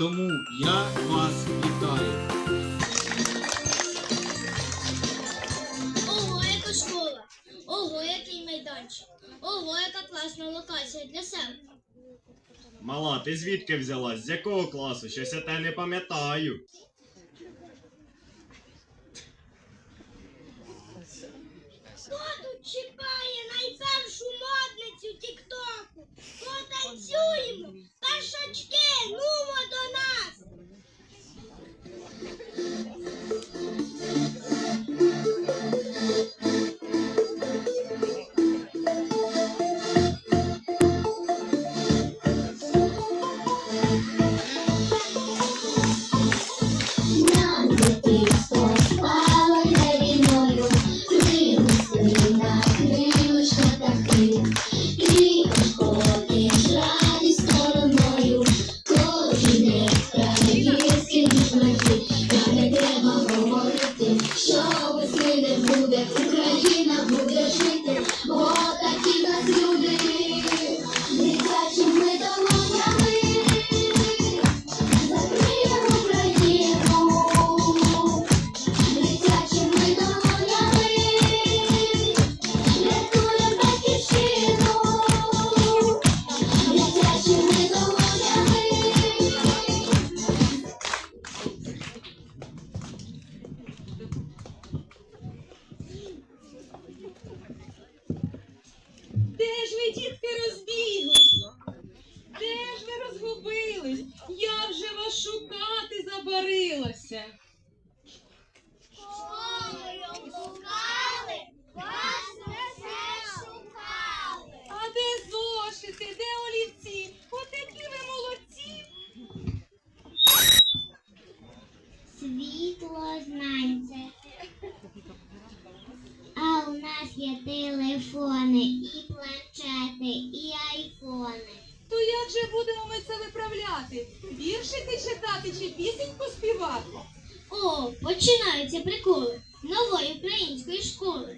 Тому я вас вітаю. Ого, яка школа! Ого, який майданчик! Ого, яка класна локація для себе! Мала, ти звідки взялась? З якого класу? Щось я те не пам'ятаю. Хто тут Що весни не буде, Україна забарилася. Школою блукали, вас все шукали. А де зошити, де олівці? Отакі ви молодці. Світло знанце. А у нас є телефони, і планшети, і айфони. То як же будемо ми це виправляти? Віршики читати чи пісеньку співати? О, починаються приколи нової української школи.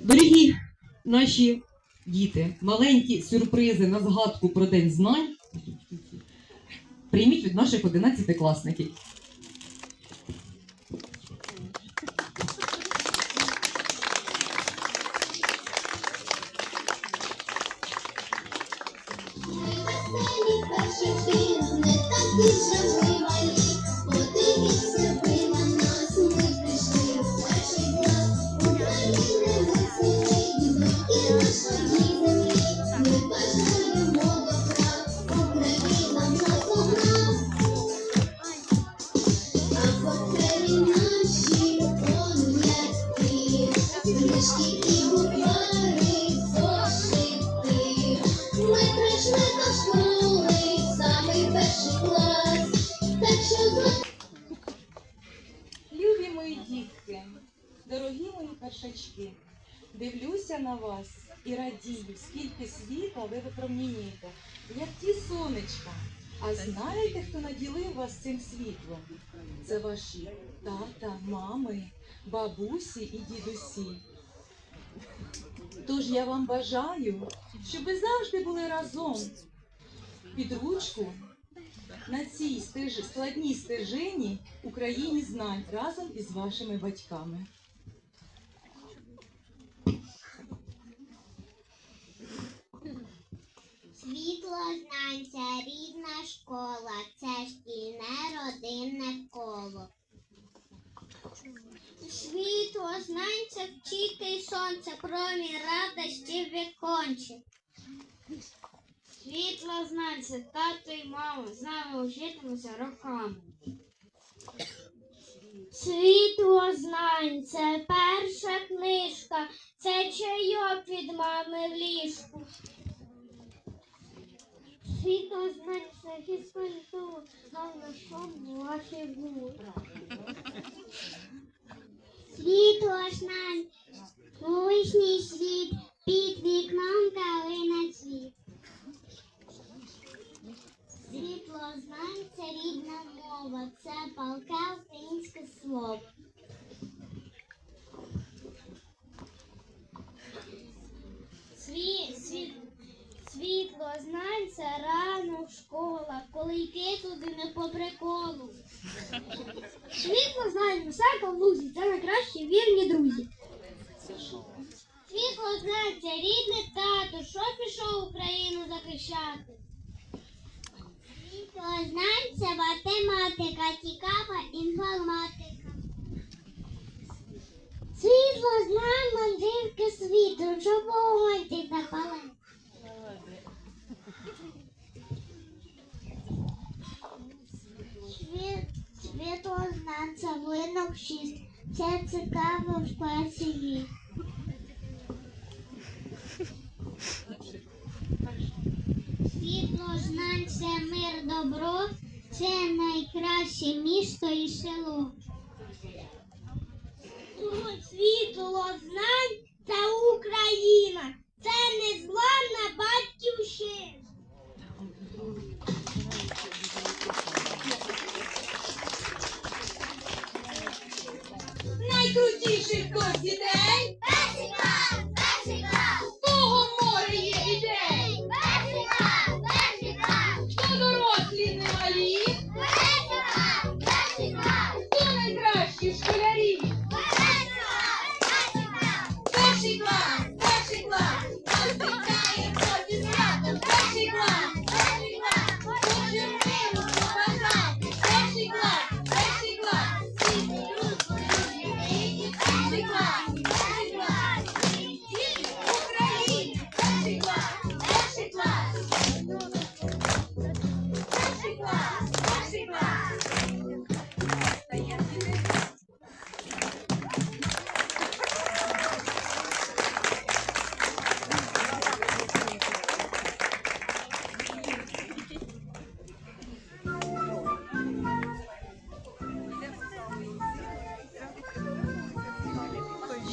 Дорогі наші діти, маленькі сюрпризи на згадку про День знань прийміть від наших 11-класників. Дивлюся на вас і радію, скільки світла ви випромінюєте, як ті сонечка. А знаєте, хто наділив вас цим світлом? Це ваші тата, мами, бабусі і дідусі. Тож я вам бажаю, щоб ви завжди були разом під ручку на цій стеж... складній стежині Україні знань разом із вашими батьками. Знань, це рідна школа, це шкільне родинне коло. Світло знань, це вчити сонце, промінь радості в віконці. Світло знань, це тато і мама, з нами вчитимуться роками. Світло знань, це перша книжка, це чайок від мами в ліжку. Світло фізкультура, головне, щоб була фігура. Світло знань, вуличний світ, під вікном калина цвіт. Світло знань це рідна мова, це палке українське слово. Починається рано школа, коли йти туди не по приколу. Світло знаємо, всяка в лузі, це найкращі вірні друзі. Світло знається, рідне тато, що пішов Україну захищати. Світло знається, математика, цікава інформатика. Світло знає мандрівки світу, щоб вогонь ти запалив. Світ, знаться, винок шість. Це цікаво в класі вік. Світло це мир добро, це найкраще місто і село. Світло знань це Україна, Найкрутіший хто з дітей,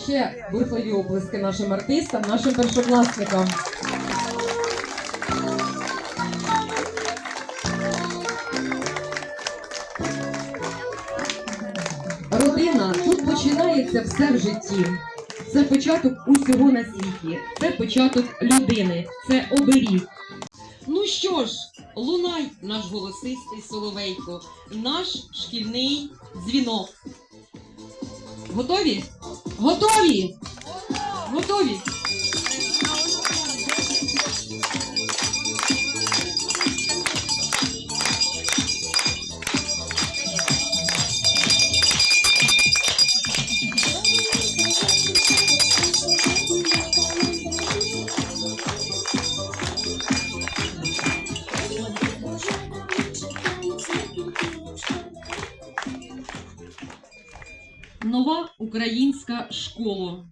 Ще бурхливі оплески нашим артистам, нашим першокласникам. Родина тут починається все в житті. Це початок усього на світі, це початок людини, це оберіг. Ну що ж, лунай наш голосистий соловейко, наш шкільний дзвінок. Готові? Готові! Готові! Українська школа.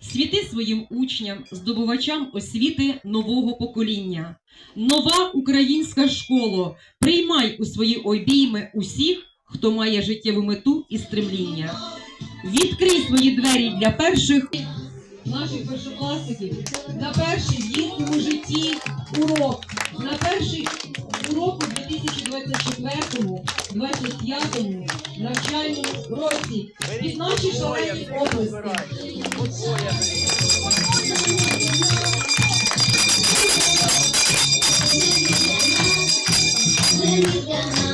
Світи своїм учням, здобувачам освіти нового покоління. Нова українська школа. Приймай у свої обійми усіх, хто має життєву мету і стремління. Відкрий свої двері для перших наших першокласників на перший в їхньому житті урок. На перший урок у 2024-2025 навчальному році. Від наші шалені області. Звери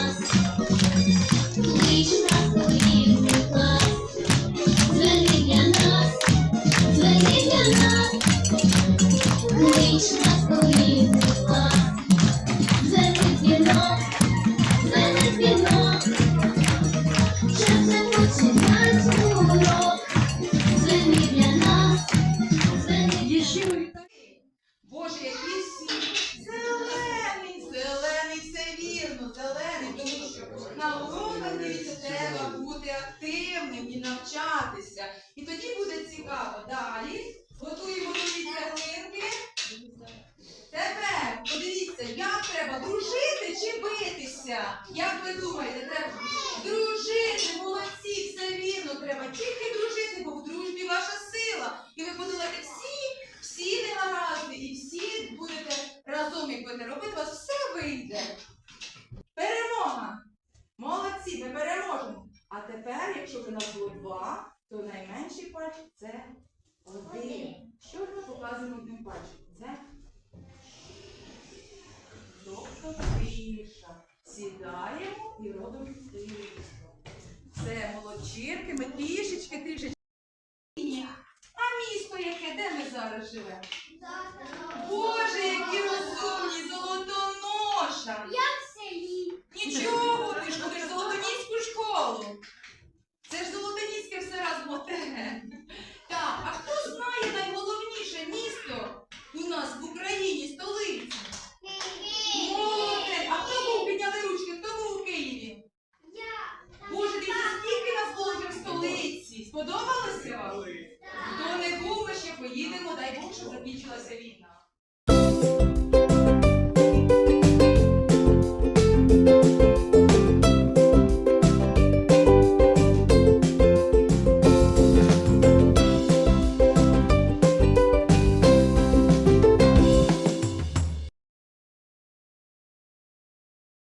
тиша. Сідаємо і робимо тишу. Це молодчинки, ми трішечки, трішечки. А місто яке, де ми зараз живемо? війна.